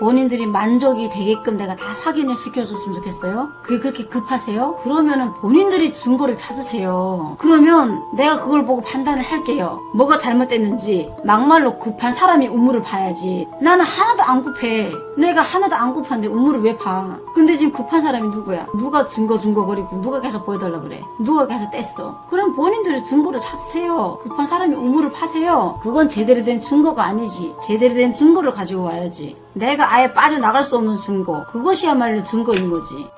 본인들이 만족이 되게끔 내가 다 확인을 시켜줬으면 좋겠어요. 그게 그렇게 급하세요? 그러면은 본인들이 증거를 찾으세요. 그러면 내가 그걸 보고 판단을 할게요. 뭐가 잘못됐는지 막말로 급한 사람이 우물을 봐야지. 나는 하나도 안 급해. 내가 하나도 안 급한데 우물을 왜 봐? 근데 지금 급한 사람이 누구야? 누가 증거 증거거리고 누가 계속 보여달라 그래? 누가 계속 뗐어? 그럼 본인들이 증거를 찾으세요. 급한 사람이 우물을 파세요. 그건 제대로 된 증거가 아니지. 제대로 된 증거를 가지고 와야지. 내가 아예 빠져나갈 수 없는 증거. 그것이야말로 증거인 거지.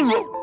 뭐?